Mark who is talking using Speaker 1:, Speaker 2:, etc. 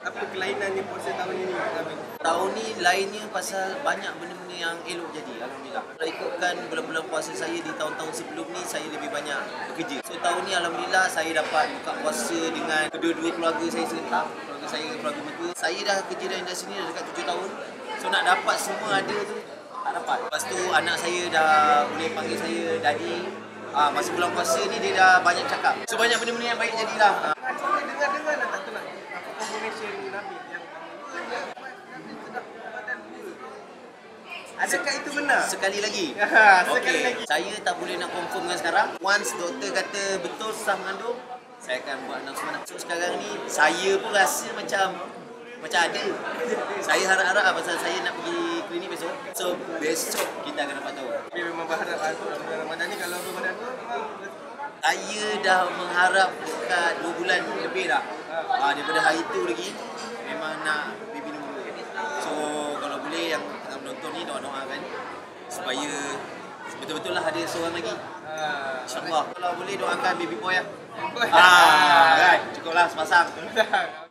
Speaker 1: Apa kelainannya puasa tahun ini?
Speaker 2: Tahun ni lainnya pasal banyak benda-benda yang elok jadi Alhamdulillah. Kalau ikutkan bulan-bulan puasa saya di tahun-tahun sebelum ni Saya lebih banyak bekerja. So tahun ni Alhamdulillah saya dapat buka puasa dengan kedua-dua keluarga saya serentak Keluarga saya, keluarga mertua. Saya dah kerja dalam industri ni dah dekat 7 tahun. So nak dapat semua ada tu tak dapat. Lepas tu anak saya dah boleh panggil saya daddy Ah, masa bulan puasa ni dia dah banyak cakap. So banyak benda-benda yang baik jadilah. Ah,
Speaker 1: Saya dengar-dengar nak tak nak apa combination Nabi yang Nabi sedap badan dua. Adakah itu benar?
Speaker 2: Sekali lagi.
Speaker 1: Ha, sekali
Speaker 2: Okey,
Speaker 1: lagi.
Speaker 2: Saya tak boleh nak confirmkan sekarang. Once doktor kata betul sah mengandung, saya akan buat announcement. So sekarang ni saya pun rasa macam macam ada. Saya harap-harap lah pasal saya nak pergi klinik besok. So besok kita akan dapat tahu.
Speaker 1: Tapi memang berharap lah bulan Ramadan ni kalau berbadan dua memang
Speaker 2: Saya dah mengharap dekat 2 bulan lebih dah. Ha, daripada hari tu lagi memang nak baby nombor dua. So kalau boleh yang tengah menonton ni doa-doakan supaya betul-betul lah ada seorang lagi. InsyaAllah Kalau boleh doakan baby boy lah. Ah, kan Cukuplah sepasang
Speaker 1: Dah.